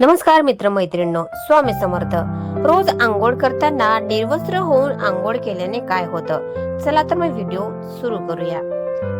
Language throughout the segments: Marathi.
नमस्कार मित्र मैत्रिणींनो स्वामी समर्थ. रोज आंघोळ करताना निर्वस्त्र होऊन आंघोळ केल्याने काय होतं? चला तर मग व्हिडिओ सुरू करूया.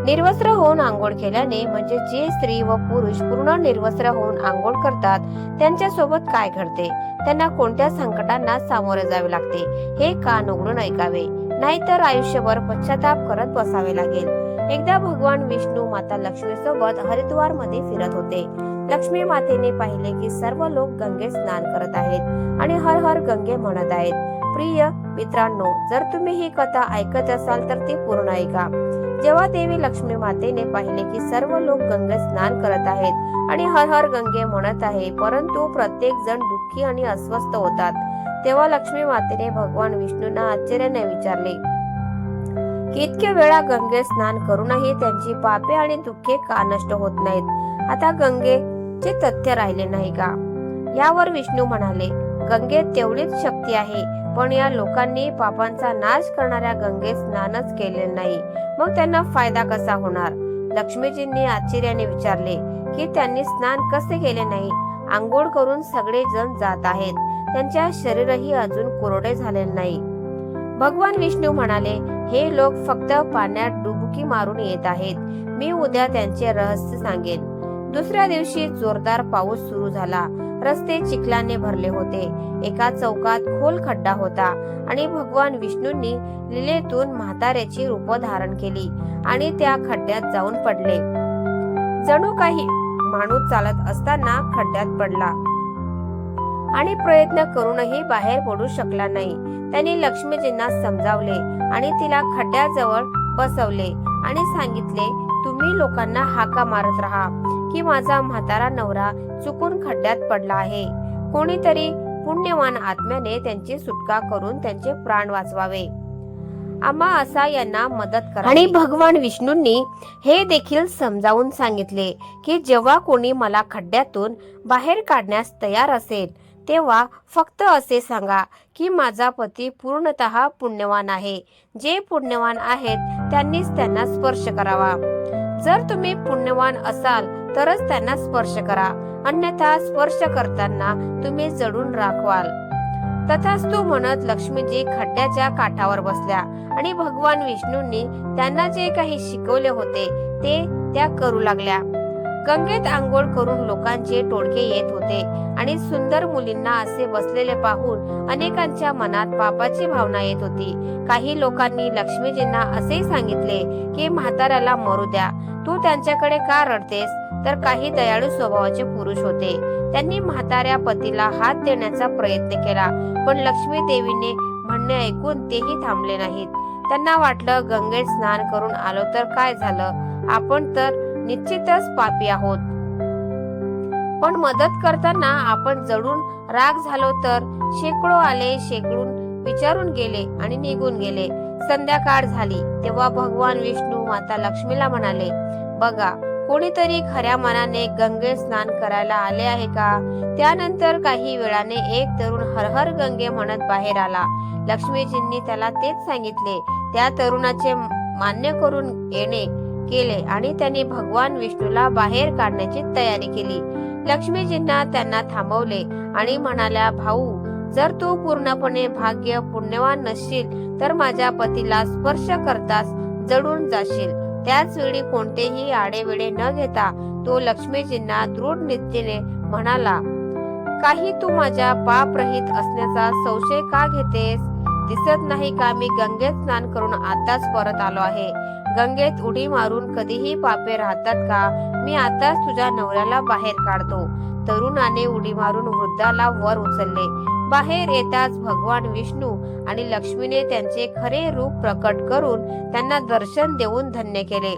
निर्वस्त्र होऊन आंघोळ केल्याने म्हणजे जे स्त्री व पुरुष पूर्ण निर्वस्त्र होऊन आंघोळ करतात त्यांच्यासोबत काय घडते? त्यांना कोणत्या संकटांना सामोरे जावे लागते? हे कान उघडून ऐकावे? नाहीतर आयुष्यभर पश्चाताप करत बसावे लागेल. एकदा भगवान विष्णू माता लक्ष्मी सोबत हरिद्वारमध्ये फिरत होते. लक्ष्मी मातेने पाहिले की सर्व लोक गंगेत स्नान करत आहेत आणि हर हर गंगे म्हणत आहेत. प्रिय मित्रांनो जर तुम्ही ही कथा ऐकत असाल तर ती पूर्ण ऐका. जेव्हा देवी लक्ष्मी मातेने पाहिले की सर्व लोक गंगेत स्नान करत आहेत आणि हर हर गंगे म्हणत आहे परंतु प्रत्येक जण दुःखी आणि अस्वस्थ होतात तेव्हा लक्ष्मी मातेने भगवान विष्णूंना आश्चर्याने विचारले इतक्या वेळा गंगेत स्नान करूनही त्यांची पापे आणि दुःखे का नष्ट होत नाहीत? आता गंगे चे तथ्य राहिले नाही का? यावर विष्णू म्हणाले गंगेत तेवढीच शक्ती आहे पण या लोकांनी पापांचा नाश करणाऱ्या गंगेत स्नानच केले नाही. मग त्यांना फायदा कसा होणार? लक्ष्मीजींनी आश्चर्याने विचारले की त्यांनी स्नान कसे केले नाही? आंघोळ करून सगळे जण जात आहेत. त्यांच्या शरीरही अजून कोरडे झाले नाही. भगवान विष्णू म्हणाले हे लोक फक्त पाण्यात डुबकी मारून येत आहेत. मी उद्या त्यांचे रहस्य सांगेन. दुसऱ्या दिवशी जोरदार पाऊस सुरू झाला. रस्ते चिखलाने भरले होते. एका चौकात खोल खड्डा होता आणि भगवान विष्णूंनी लिलेतून म्हाताऱ्याची रूप धारण केली आणि त्या खड्ड्यात जाऊन पडले. जणू काही माणूस चालत असताना खड्ड्यात पडला आणि प्रयत्न करूनही बाहेर पडू शकला नाही. त्यांनी लक्ष्मीजींना समजावले आणि तिला खड्ड्याजवळ बसवले आणि सांगितले तुम्ही लोकांना हाका मारत राहा. की माझा म्हातारा नवरा चुकून खड्ड्यात पडला आहे. कोणीतरी पुण्यवान आत्म्याने त्यांची सुटका करून त्यांचे प्राण वाचवावे. आम्हा असा यांना मदत करा आणि भगवान विष्णूंनी हे देखील समजावून सांगितले की जेव्हा कोणी मला खड्ड्यातून बाहेर काढण्यास तयार असेल तेव्हा फक्त असे सांगा की माझा पती पूर्णतः पुण्यवान आहे. जे पुण्यवान आहेत त्यांनीच त्यांना स्पर्श करावा. जर तुम्ही पुण्यवान असाल तरच त्यांना स्पर्श करा. अन्यथा स्पर्श करताना तुम्ही जडून राखवाल. तथास्तु म्हणत लक्ष्मीजी खड्ड्याच्या काठावर बसल्या आणि भगवान विष्णूंनी त्यांना जे काही शिकवले होते ते त्या करू लागल्या. गंगेत आंघोळ करून लोकांचे टोळके येत होते आणि सुंदर मुलींना असे बसलेले पाहून अनेकांच्या मनात पापाची भावना येत होती. काही लोकांनी लक्ष्मीजींना असे सांगितले की म्हाताऱ्याला मरू द्या. तू त्यांच्याकडे का रडतेस? तर काही दयाळू स्वभावाचे पुरुष होते. त्यांनी म्हाताऱ्या पतीला हात देण्याचा प्रयत्न केला पण लक्ष्मी देवीने म्हणणे ऐकून तेही थांबले नाहीत. त्यांना वाटलं गंगेत स्नान करून आलो तर काय झालं? आपण तर निश्चितच पापी आहोत. पण मदत करताना आपण जडून राग झालो तर शेकडो आले शेकडून विचारून गेले आणि निघून गेले. संध्याकाळ झाली तेव्हा भगवान विष्णू माता लक्ष्मीला म्हणाले बघा कोणीतरी खऱ्या मनाने गंगे स्नान करायला आले आहे का? त्यानंतर काही वेळाने एक तरुण हरहर गंगे म्हणत बाहेर आला. लक्ष्मीजींनी त्याला तेच सांगितले. त्या तरुणाचे मान्य करून येणे केले आणि त्यांनी भगवान विष्णूला बाहेर काढण्याची तयारी केली. लक्ष्मीजींना त्यांना थांबवले आणि म्हणाल्या भाऊ जर तू पूर्णपणे भाग्य पुण्यवान नसशील तर माझ्या पतीला स्पर्श करताच जडून जाशील. त्याच वेळी कोणतेही आडेवेडे न घेता तो लक्ष्मीजींना दृढ नीतीने म्हणाला काही तू माझ्या पाप रहित असण्याचा संशय का घेतेस? दिसत नाही का मी गंगेत स्नान करून आताच परत आलो आहे? गंगेत उडी मारून कधीही पापे राहतात का? मी आताच तुझ्या नवऱ्याला बाहेर काढतो. तरुणाने उडी मारून वृद्धाला वर उचलले. बाहेर येताच भगवान विष्णू आणि लक्ष्मीने त्यांचे खरे रूप प्रकट करून त्यांना दर्शन देऊन धन्य केले.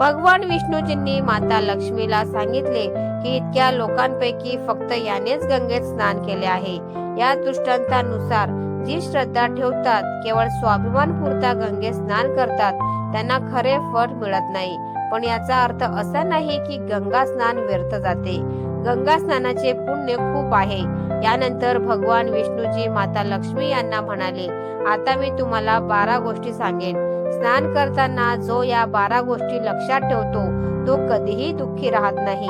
भगवान विष्णूजींनी माता लक्ष्मीला सांगितले की इतक्या लोकांपैकी फक्त यानेच गंगेत स्नान केले आहे. या दृष्टांतानुसार जी श्रद्धा ठेवतात केवळ स्वाभिमान पुरता गंगेत स्नान करतात त्यांना खरे फळ मिळत नाही. पण याचा अर्थ असा नाही की गंगा स्नान व्यर्थ जाते. गंगा स्नानाचे पुण्य खूप आहे. यानंतर भगवान विष्णूजी माता लक्ष्मी यांना म्हणाले आता मी तुम्हाला बारा गोष्टी सांगेन. स्नान करताना जो या बारा गोष्टी लक्षात ठेवतो तो कधीही दुःखी राहत नाही.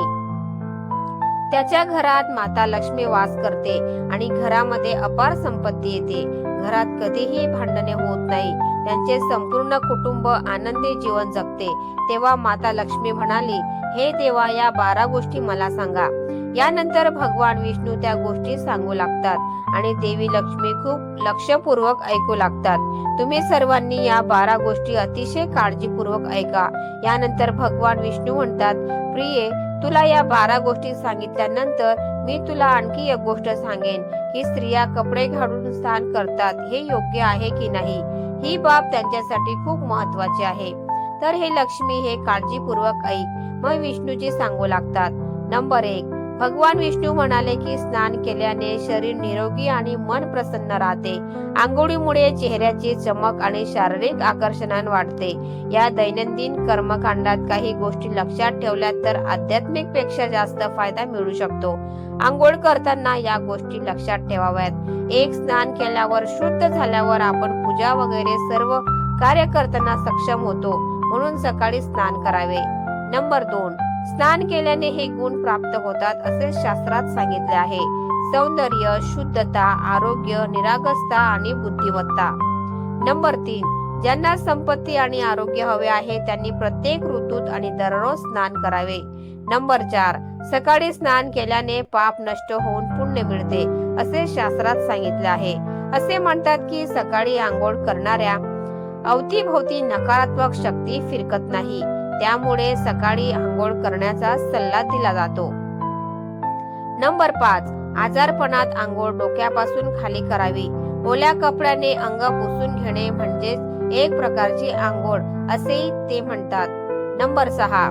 त्याच्या घरात माता लक्ष्मी वास करते आणि घरामध्ये अपार संपत्ती येते. घरात कधीही भांडणे होत नाही. त्यांचे संपूर्ण कुटुंब आनंदी जीवन जगते. तेव्हा माता लक्ष्मी म्हणाली हे देवा या बारा गोष्टी मला सांगा. यानंतर भगवान विष्णू त्या गोष्टी सांगू लागतात आणि देवी लक्ष्मी खूप लक्षपूर्वक ऐकू लागतात. तुम्ही सर्वांनी या बारा गोष्टी अतिशय काळजीपूर्वक ऐका. यानंतर भगवान विष्णू म्हणतात प्रिये तुला या बारा गोष्टी सांगितल्यानंतर मी तुला आणखी एक गोष्ट सांगेन. की स्त्रिया कपडे घालून स्नान करतात. हे योग्य आहे की नाही? ही बाब त्यांच्यासाठी खूप महत्वाची आहे. तर हे लक्ष्मी हे काळजीपूर्वक ऐक मग विष्णूजी सांगू लागतात. नंबर एक भगवान विष्णू म्हणाले की स्नान केल्याने शरीर निरोगी आणि मन प्रसन्न राहते. आंघोळीमुळे चेहऱ्याची चमक आणि शारीरिक आकर्षणान वाढते. या दैनंदिन कर्मकांडात काही गोष्टी लक्षात ठेवल्या तर आध्यात्मिकपेक्षा जास्त फायदा मिळू शकतो. आंघोळ करताना या गोष्टी लक्षात ठेवाव्यात. एक स्नान केल्यावर शुद्ध झाल्यावर आपण पूजा वगैरे सर्व कार्य करताना सक्षम होतो म्हणून सकाळी स्नान करावे. नंबर दोन स्नान केल्याने हे गुण प्राप्त होतात असे शास्त्रात सांगितले आहे. सौंदर्य शुद्धता आरोग्य निरागसता आणि बुद्धिमत्ता. नंबर तीन ज्यांना संपत्ती आणि आरोग्य हवे आहे त्यांनी प्रत्येक ऋतूत आणि दररोज स्नान करावे. नंबर चार सकाळी स्नान केल्याने पाप नष्ट होऊन पुण्य मिळते असे शास्त्रात सांगितले आहे. असे म्हणतात की सकाळी आंघोळ करणाऱ्या अवतीभोवती नकारात्मक शक्ती फिरकत नाही. त्यामुळे सकाळी आंघोळ करण्याचा सल्ला दिला जातो. नंबर पाच. आजारपणात आंघोळ डोक्यापासून खाली करावी. ओल्या कपड्याने अंग पुसून घेणे म्हणजेच एक प्रकारची आंघोळ असेही ते म्हणतात. नंबर सहा.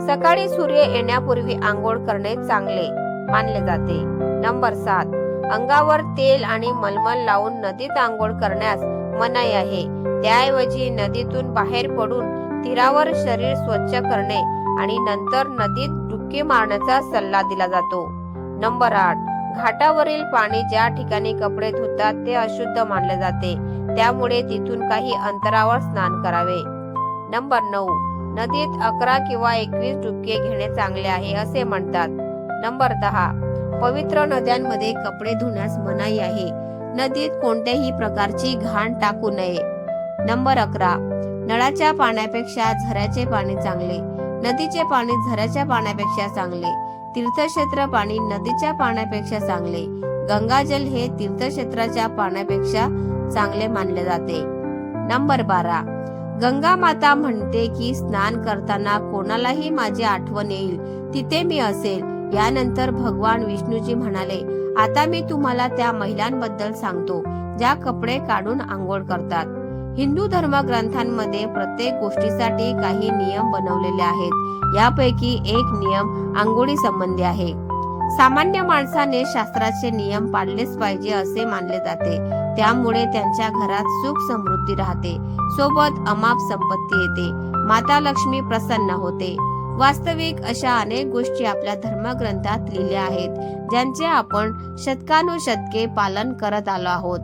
सकाळी सूर्य येण्यापूर्वी आंघोळ करणे चांगले मानले जाते. नंबर सात. अंगावर तेल आणि मलमल लावून नदीत आंघोळ करण्यास मनाई आहे. त्याऐवजी नदीतून बाहेर पडून तीरावर शरीर स्वच्छ करणे आणि नंतर नदीत डुबकी मारण्याचा सल्ला दिला जातो. नंबर आठ. घाटावरील पाणी ज्या ठिकाणी कपडे धुतात ते अशुद्ध मानले जाते. त्यामुळे तिथून काही अंतरावर स्नान करावे. नंबर नऊ. नदीत अकरा किंवा एकवीस डुबके घेणे चांगले आहे असे म्हणतात. नंबर दहा. पवित्र नद्यांमध्ये कपडे धुण्यास मनाई आहे. नदीत कोणत्याही प्रकारची घाण टाकू नये. नंबर अकरा. नळाच्या पाण्यापेक्षा झऱ्याचे पाणी चांगले. नदीचे पाणी झऱ्याच्या पाण्यापेक्षा चांगले. तीर्थक्षेत्र पाणी नदीच्या पाण्यापेक्षा चांगले. गंगाजल हे तीर्थक्षेत्राच्या पाण्यापेक्षा चांगले मानले जाते. नंबर बारा. गंगा माता म्हणते की स्नान करताना कोणालाही माझी आठवण येईल. तिथे मी असेल. यानंतर भगवान विष्णूजी म्हणाले आता मी तुम्हाला त्या महिलांबद्दल सांगतो ज्या कपडे काढून आंघोळ करतात. हिंदू धर्म ग्रंथांमध्ये प्रत्येक गोष्टीसाठी काही नियम बनवलेले आहेत. यापैकी एक नियम आंघोळी संबंधी आहे. सामान्य माणसाने शास्त्राचे नियम पाळलेच पाहिजे असे मानले जाते. त्यामुळे त्यांच्या घरात सुख समृद्धी राहते. सोबत अमाप संपत्ती येते. माता लक्ष्मी प्रसन्न होते. वास्तविक अशा अनेक गोष्टी आपल्या धर्मग्रंथात लिहिल्या आहेत ज्यांचे आपण शतकानुशतके पालन करत आलो आहोत.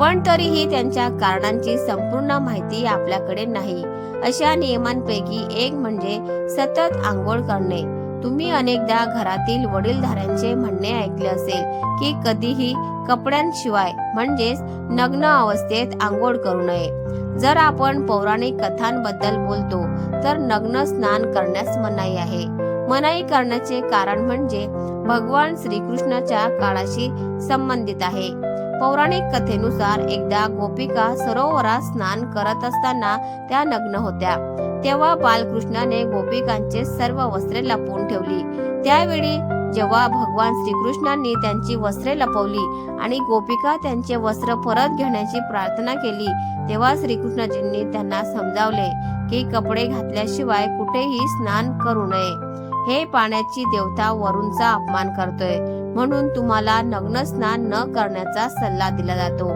पण तरीही त्यांच्या कारणांची संपूर्ण माहिती आपल्याकडे नाही. अशा नियमांपैकी एक म्हणजे सतत आंघोळ करणे. तुम्ही अनेकदा घरातील वडीलधाऱ्यांचे म्हणणे ऐकले असेल की कधीही कपड्यांशिवाय म्हणजेच नग्न अवस्थेत आंघोळ करू नये. जर आपण पौराणिक कथांबद्दल बोलतो तर नग्न स्नान करण्यास मनाई आहे. मनाई करण्याचे कारण म्हणजे भगवान श्रीकृष्णाच्या काळाशी संबंधित आहे. पौराणिक कथेनुसार एकदा गोपिका सरोवरात स्नान करत असताना त्या नग्न होत्या. तेव्हा बालकृष्णाने गोपिकांचे सर्व वस्त्रे लपवून ठेवली. त्यावेळी जेव्हा भगवान श्रीकृष्णांनी त्यांची वस्त्रे लपवली आणि गोपिका त्यांचे वस्त्र परत घेण्याची प्रार्थना केली तेव्हा श्रीकृष्णजींनी त्यांना समजावले की कपडे घातल्याशिवाय कुठेही स्नान करू नये. हे पाण्याची देवता वरूनचा अपमान करतोय म्हणून तुम्हाला नग्न स्नान न करण्याचा सल्ला दिला जातो.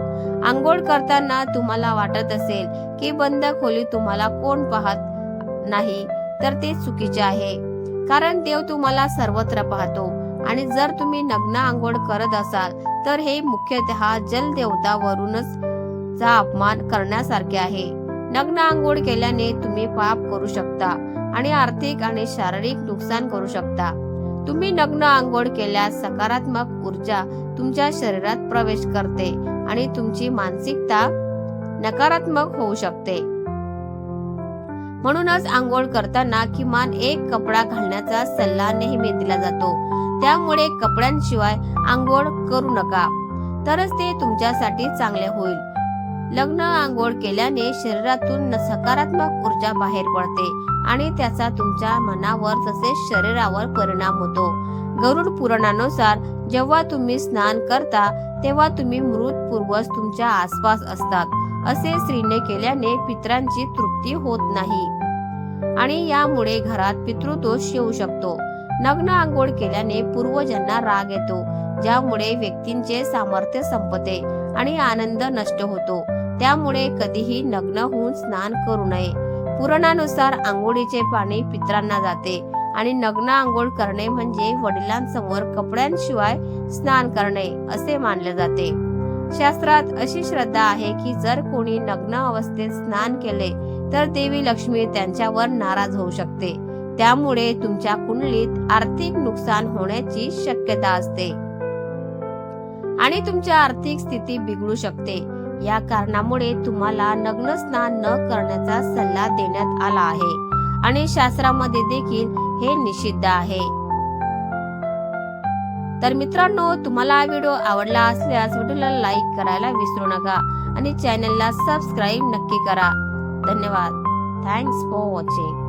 आंघोळ करताना तुम्हाला वाटत असेल की बंद खोली तुम्हाला कोण पाहत? नाही तर ते चुकीचे आहे. कारण देव तुम्हाला सर्वत्र पाहतो आणि जर तुम्ही नग्न आंघोळ करत असाल तर हे मुख्यतः जलदेवता वरूनच चा अपमान करण्यासारखे आहे. नग्न आंघोळ केल्याने तुम्ही पाप करू शकता आणि आर्थिक आणि शारीरिक नुकसान करू शकता. तुम्ही नग्न आंघोळ केल्यास सकारात्मक ऊर्जा तुमच्या शरीरात प्रवेश करते आणि तुमची मानसिकता नकारात्मक होऊ शकते. म्हणूनच आंघोळ करताना किमान एक कपडा घालण्याचा सल्ला नेहमी दिला जातो. त्यामुळे कपड्यांशिवाय आंघोळ करू नका. तरच ते तुमच्यासाठी चांगले होईल. लग्न आंघोळ केल्याने शरीरातून सकारात्मक ऊर्जा बाहेर पडते आणि त्याचा तुमच्या मनावर तसेच शरीरावर परिणाम होतो. गरुड पुराणानुसार जेव्हा तुम्ही स्नान करता तेव्हा तुम्ही मृत पूर्वज तुमच्या आसपास असतात. असे स्त्रीने केल्याने पित्रांची तृप्ती होत नाही. आणि यामुळे घरात पितृदोष येऊ शकतो. नग्न आंघोळ केल्याने पूर्वजांना राग येतो ज्यामुळे व्यक्तींचे सामर्थ्य संपते आणि आनंद नष्ट होतो. त्यामुळे कधीही नग्न होऊन स्नान करू नये. पुराणानुसार आंघोळीचे पाणी पित्रांना जाते आणि नग्न आंघोळ करणे म्हणजे वडिलांसमोर कपड्यांशिवाय स्नान करणे असे मानले जाते. शास्त्रात अशी श्रद्धा आहे की जर कोणी नग्न अवस्थेत स्नान केले तर देवी लक्ष्मी त्यांच्यावर नाराज होऊ शकते. त्यामुळे तुमच्या कुंडलीत आर्थिक नुकसान होण्याची शक्यता असते. आणि तुमची आर्थिक स्थिती बिघडू शकते. या कारणामुळे तुम्हाला नग्न स्नान न करण्याचा सल्ला देण्यात आला आहे. आणि शास्त्रामध्ये देखील हे निषिद्ध आहे. तर मित्रांनो तुम्हाला हा व्हिडिओ आवडला असल्यास व्हिडिओला लाईक करायला विसरू नका. आणि चॅनलला सबस्क्राईब नक्की करा. धन्यवाद. Thanks for watching